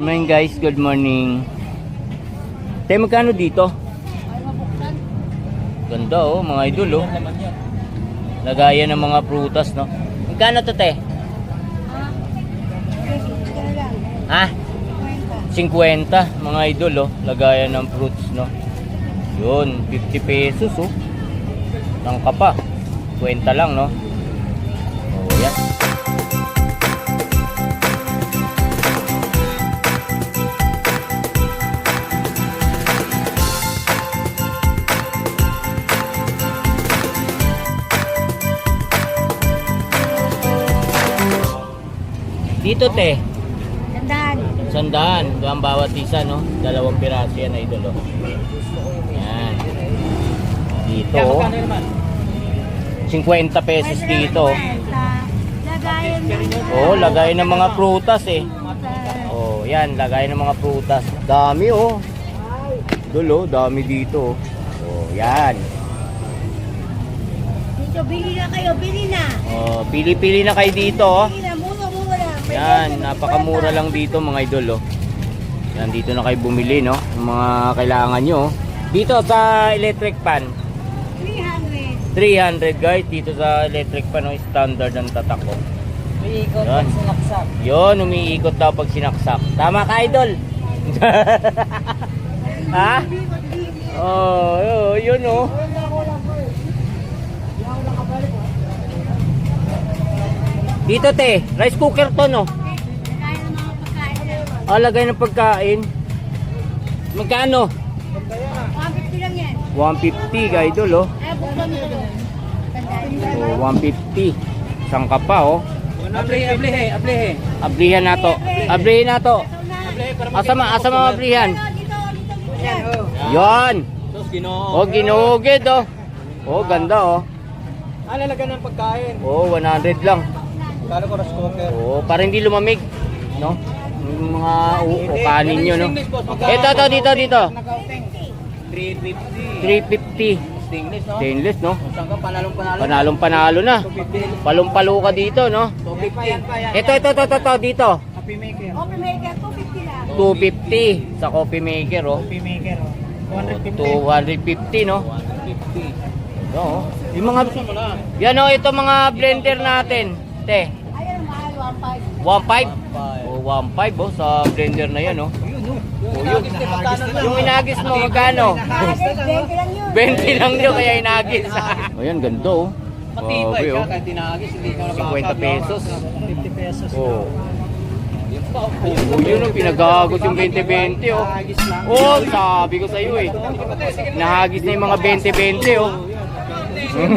Good morning guys, good morning. Tayo magkano dito? Ganda oh, mga idol oh. Lagayan ng mga prutas no. Magkano to te? Ha? 50 mga idol oh. Lagayan ng fruits no. Yun, 50 pesos oh. Tangka pa. Kwenta lang no. Oh, yan. Dito te, sandaan. Ito ang bawat isa, no? Dalawang piraso yan, idol, oh. Yan. Dito, oh. 50 pesos dito. oh. Lagayan ng Oh, lagay ng mga prutas, eh. Oh, yan, lagay ng mga prutas. Dami, oh. Idol, oh. Dami dito, oh. Oh, yan. Dito, bili na kayo, bili na. Oh, pili-pili na kayo dito, oh. Yan, napakamura lang dito mga idol oh. Yan, dito na kayo bumili no, ng mga kailangan nyo. oh. Dito sa electric pan, 300. 300 guys, dito sa electric pan, oh, standard ang tatak ko. Umiikot Yan. sinaksak. Yun, umiikot daw pag sinaksak. Tama ka idol? ha? Oh, oh, yun oh. Dito te, rice cooker to no. Ah, lagay ng pagkain. Magkano? 150 lang yan. 150 ka idol oh. Oh 150. Isang ka pa oh. Ablihe, ablihe, ablihe. Ablihan na to. Ablihan na to. Asa ma, asa mga ablihan? Yan. Oh, ginugid oh. Oh, ganda oh. Ah, lalagyan ng pagkain. Oh, 100 lang. Kala ko rice cooker. Oh, para hindi lumamig, no? Yung mga u- o kanin nyo, no? Ito, ito, dito, dito. Nag-outing. 350. 350. Stainless, no? Stainless, no? Saan ka panalong panalo? Panalong panalo na. 250. Palumpalo ka dito, no? 250. Ito, ito, ito, ito, ito, dito. Happy maker. Coffee maker, 250 lang. 250 sa coffee maker, oh. Happy maker. oh. Oh, 250. 250, no? 150. No, oh. Yung mga, Gusto mo na. yan, oh, ito mga blender natin. Te, 1.5. 1.5? Oh, 1.5, oh, sa blender na yan, oh. Yun, oh. Oh, yun. inagis? Yung inagis mo, magkano? Mahal, 20 lang yun. 20 lang yun, kaya inagis. Ayan, ganda, oh. Matibay ka oh. kahit tinagis. Hindi ka 50 pesos. 50 pesos. Oh. Oh, yun oh, pinagagos yung 20-20 oh. Oh, sabi ko sa iyo eh. Nahagis na yung mga 20-20 oh. Yan.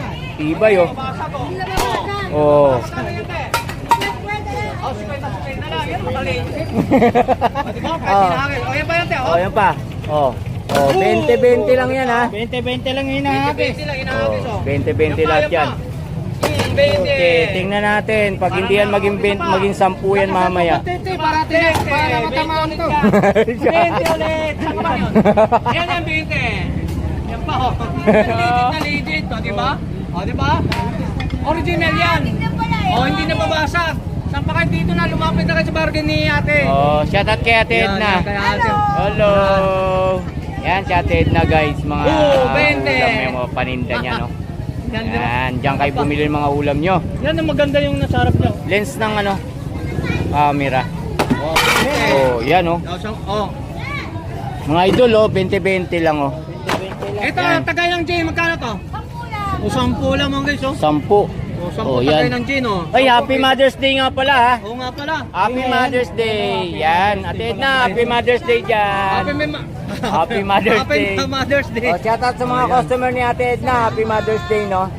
Tibay oh. Oh. Oh. O, yan pa yan, te. Oh, yan pa. Oh. Oh, 20-20 lang yan ha. 20-20 lang hinahagis. 20 lang hinahagis, Oh, 20-20 lahat yan. Okay, tingnan natin. Pag hindi yan maging 20, maging 10 yan mamaya. Tete, para tingnan, para matamaan to. 20 ulit. Saan ka ba yun? Yan yan, 20. Yan pa, oh. Legit na legit, oh, di ba? Oh, di ba? Original yan. Eh. Oh, hindi na babasag. Saan pa kayo dito na lumapit na kayo sa bargain ni ate? Oh, shout out kay Ate Yan, Edna. yan, kay ate. Hello. Yan si Ate Edna guys, mga Oh, 20. ulam, yung mga paninda niya no. Yan, di ba? Yan, diyan kayo bumili ng mga ulam nyo. Yan ang maganda yung nasa harap niyo. Lens ng ano, camera. Oh, Oh, yan oh. Oh, oh. Mga idol oh, 20-20 lang oh. Ito, Yan. tagay ng gin, magkano to? O, 10 lang mga guys, oh. 10. O, 10 Oh, tagay yan. ng gin, oh. Ay, Happy Mother's Day nga pala ha. Oo nga pala. Happy Mother's Day. Yan, Ate Edna, Happy Mother's Day dyan. Happy, Mem- Happy Mother's Day. Happy Mother's Day. Oh, shout out sa mga customer ni Ate Edna, Happy Mother's Day no.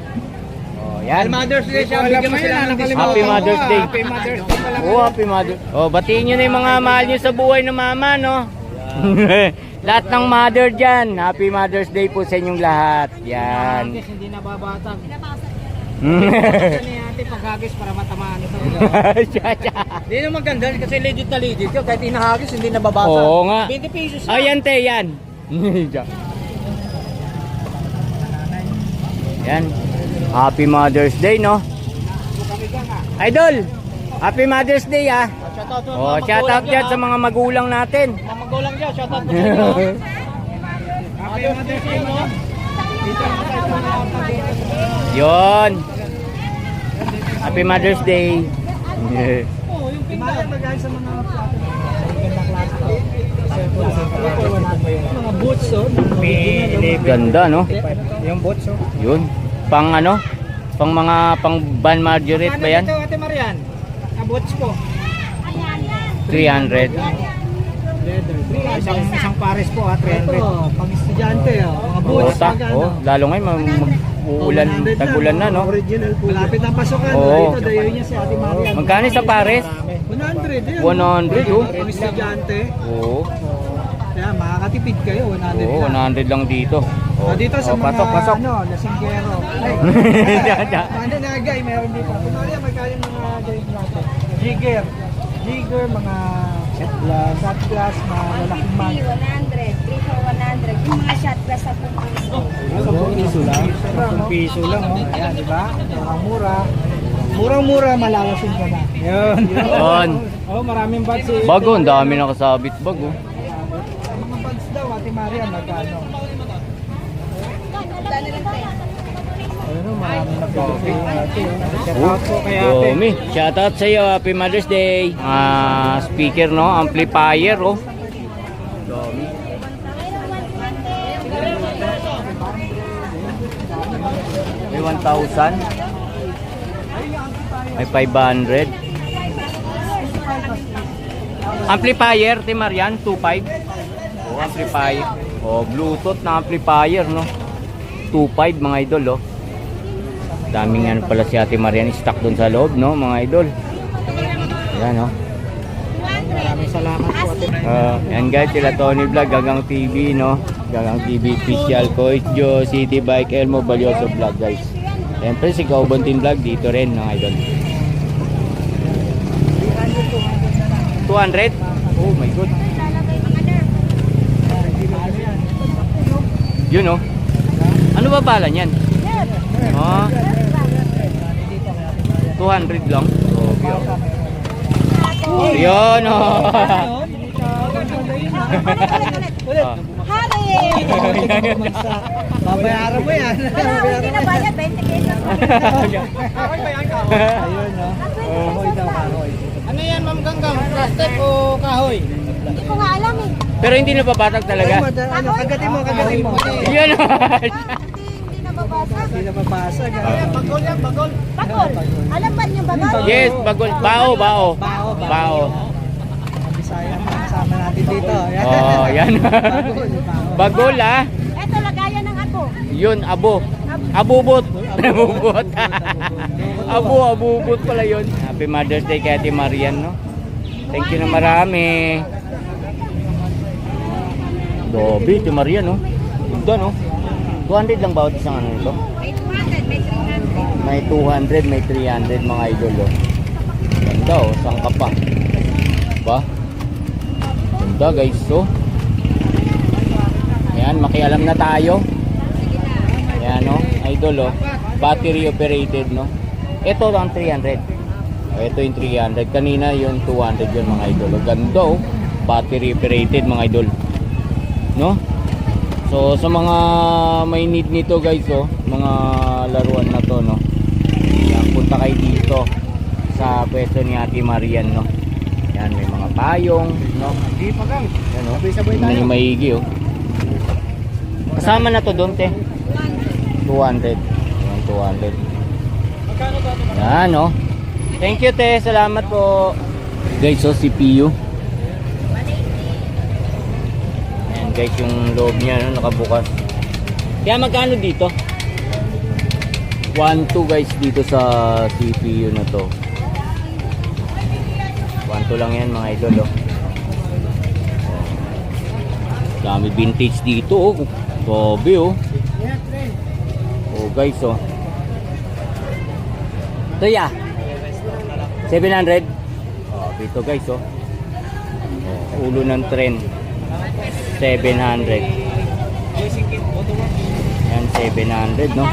Oh, yan. Happy Mother's Day siya. Bigyan mo sila ng discount. Happy Mother's Day. Happy Mother's Day pala. Oh, happy mother. Oh, batiin nyo na yung mga mahal nyo sa buhay ng mama, no? lahat ng mother dyan. Happy Mother's Day po sa inyong lahat. Yan. Hindi nababatag. Mm. Kasi ni ate paghagis para matamaan ito. Hindi na maganda kasi legit na legit yun. Kahit inahagis, hindi nababasa. Oo nga. 20 pesos lang. Ayan, te, yan. Yan. Happy Mother's Day, no? Idol, Happy Mother's Day, ah. Shoutout Oh, shout out dyan sa mga magulang natin. Mga magulang dyan, shoutout po sa inyo. Happy Mother's Day, no? Dito na tayo sa mga Yon. Happy Mother's Day. Oh, yung pinta. magay sa mga plato. Mga boots, oh. Ganda, no? Yung boots, oh. Yun. Pang ano? Pang mga pang Ban Marguerite ba yan? Ano Ate Marian? Na boots po. 300. Leather. Isang, isang pares po, ha? 300. Ito, pang estudyante, oh. Mga Oh, boots. ta, magkano? oh, lalo ngayon mag, mag-uulan, tag-ulan na, no? Original po. Malapit ang pasukan. Oo. Dito, dayo niya si Ate Marian. Magkano sa pares? 100 yan. 100, oh. Pang estudyante. Oo. Kaya makakatipid kayo, 100 Oo, lang. 100 lang dito. Oh, Ah, dito sa oh, mga pasok, pasok. ano, lasinggero. Ay, ano na gay, meron dito. Kumaria, magkano yung mga gay natin? Jigger. Jigger, mga shot glass, shot glass na lalaking mag. 100, 3 for 100. Yung mga shot glass sa. Piso lang. Sabong piso lang, oh. Ayan, di ba? Murang-mura. Murang-mura, malalasin ka na. Yun. Yun. Oh, maraming bags eh. Bago, ang dami nakasabit bag, oh. Ang mga bags daw, Ate Maria, magkano? Magkano lang tayo? Ayun, oh, maraming nagpapagay ate. oh. Shout out po kay ate. Domi. Shoutout sa iyo, Happy Mother's Day. Ah, speaker no, amplifier oh. Domi. 1,000. May 500. Amplifier, Tim Marian, 2.5. Oh, amplifier. Oh, Bluetooth na amplifier, no? 2.5 mga idol, oh. Daming ano pala si Ate Marian stock doon sa loob, no, mga idol. Yan, no. Maraming salamat po ate. Uh, yan guys, sila Tony Vlog, Gagang TV, no? Gagang TV official, Coach Joe, City Bike, Elmo Balyoso Vlog, guys. Siyempre, si Kaubontin Vlog, dito rin, mga idol. 200? Oh my god. Yun, no? Ano ba pala niyan? Oh, 200 lang. Okay, oh. Yun, oh. Babayaran mo yan. Wala, hindi na bayad. 20 pesos. Ayun, no? Kahoy daw. Ano yan, Ma'am Ganggang? Plastic o kahoy? Hindi ko nga alam eh. Pero hindi napapatak talaga. Kagatin mo, kagatin mo. Yan. Hindi, hindi nababasa. Hindi na mabasag. Bagol yan, bagol. Bakol. Alam ba niyo bakol? yes, bagol. Bao, bao. Bao, Bao. Bisaya kasama natin dito. Yan. Oh, yan. Bagol, ah. Ito, lagayan ng ako. Yun, abo. Abubot. Abubot. Abo, abubot pala yun. Happy Mother's Day kay Ate Marian, no? Thank you na marami. Dobi, Ate Marian, no? Ganda, no? 200 lang bawat isang ano nito? May 200, may 300. May 200, may 300 mga idol, oh. Ganda, oh. Saan ka pa? Ba? Ganda, guys, oh. Yan, makialam na tayo. Yan, oh. Idol, oh. Battery operated, no? Ito ang 300. Oh, Ito yung 300. Kanina yung 200 yun, mga idol. Oh. Ganda, oh. Battery operated, mga idol. No? So, sa mga may need nito, guys, oh. Mga laruan na to, no? Yan, punta kayo dito sa pwesto ni Ate Marian, no? Yan, may payong, no? Hindi pa gang. Yan, oh. Sabay-sabay tayo. nyo maigi, oh. Kasama na to doon, te. 200. Yan, 200. Magkano ba ito? Yan, oh. Thank you, te. Salamat po. Guys, oh, CPU. Yan, guys, yung loob niya, no, nakabukas. Kaya magkano dito? 1.2 guys dito sa CPU na to. 1.2 lang yan mga idol, oh. Dami vintage dito, oh. Grabe, oh. Oh, guys, oh. Ito ya. 700. Oh, dito guys, oh. oh ulo ng tren. 700. Yan, 700, no?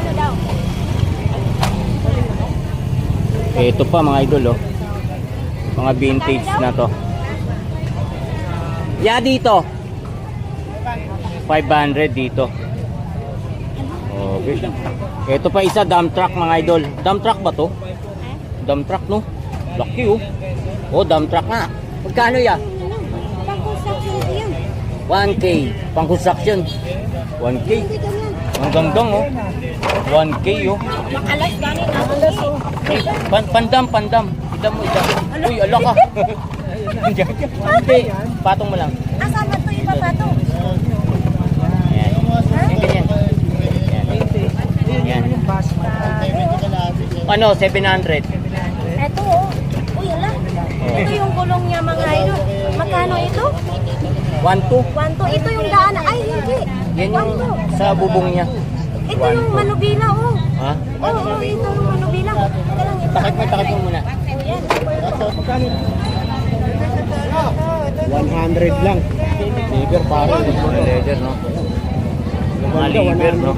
Ito pa mga idol, oh. Mga vintage na to. Ya dito. 500 dito. Okay. Ito pa isa dump truck mga idol. Dump truck ba to? Dump truck no? Laki oh. Oh, dump truck nga. Magkano ya? Pang-construction ko yan. 1K. Pang construction. 1K. Dito na. Ang gandang oh. 1K oh. Makalas gani na pandam, pandam. Idam mo, idam. Uy, ala ka. Hindi, patong mo lang. Asama to iba pa to. Yan. Yan, ganyan. Yan. Yan. Ano, 700. Eto oh. Uy, ala. Ito yung gulong niya mga idol. Magkano ito? 1, Kwanto? Ito yung daan. Ay, hindi. 2. Yan yung sa bubong niya. Ito yung manubila oh. Ha? Oo, oh, ito yung manubila. Ito ito. Takip mo, takip mo muna. Ayan. 100 lang. Liver pare. Mga leather, no? Mga liver, no?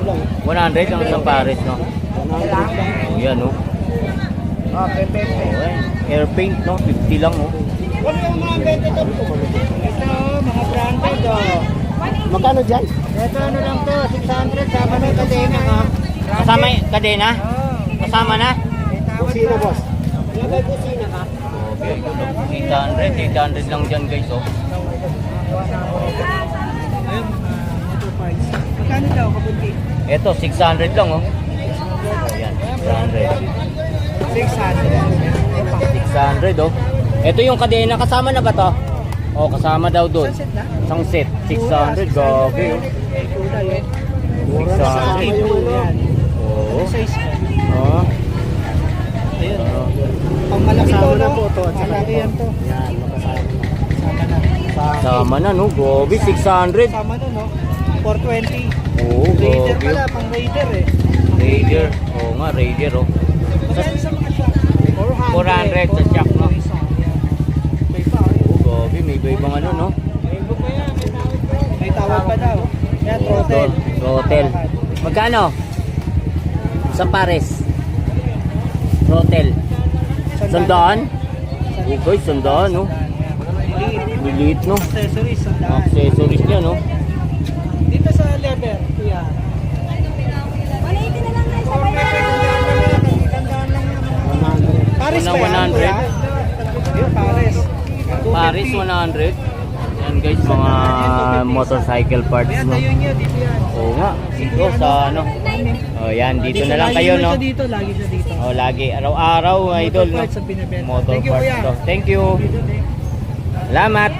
100 ang isang pares, no? Yan, no? Ah, pepe. Okay. Air paint, no? 50 lang, oh. Ano yung mga to? Ito, mga branded oh. Magkano dyan? Ito ano lang to, 600 sama ng kadena ha. Kasama y- kadena? Kasama na? Kusina boss. Yung may kusina ka? Okay, 800, 800 lang dyan guys, oh. Magkano daw kapunti? Ito, 600 lang, oh. Ayan, 600. 600. 600, oh. Ito yung kadena, kasama na ba to? Oh, kasama daw doon. na? Isang set, 600, gabi, oh. Kulay eh. 600. Yan. Oo. Size mo. Oh. Ayun. Oh. Pang malaki to no? po to. Malaki yan to. Yan, makasama. Sama na. Sama na, no? Gobi, 600. Sama na no? 420. Oo, Raider gobi. pala, pang Raider eh. Raider. Oo nga, Raider, oh. Magkano sa mga shop? 400 sa shop, no? May pa, eh. Oo, gobi, may iba-ibang ano, no? May tawag pa daw. Yan, throttle. Hotel. Magkano? Sa pares. Hotel. Sandaan? Okay, sandaan, no? Lilit, no? Accessories, sandaan. Accessories niya, no? Dito sa lever, kuya. 180 na lang guys. Sabay na lang. Paris pa yan, 100. kuya? Paris. Paris 100. Yan guys, mga motorcycle parts, no? Oo nga, dito sa ano. Oh, yan, dito na lang kayo, no? dito, lagi siya dito. Oh, lagi. Araw-araw, idol, no? Motor Thank you, parts. Thank you. Salamat.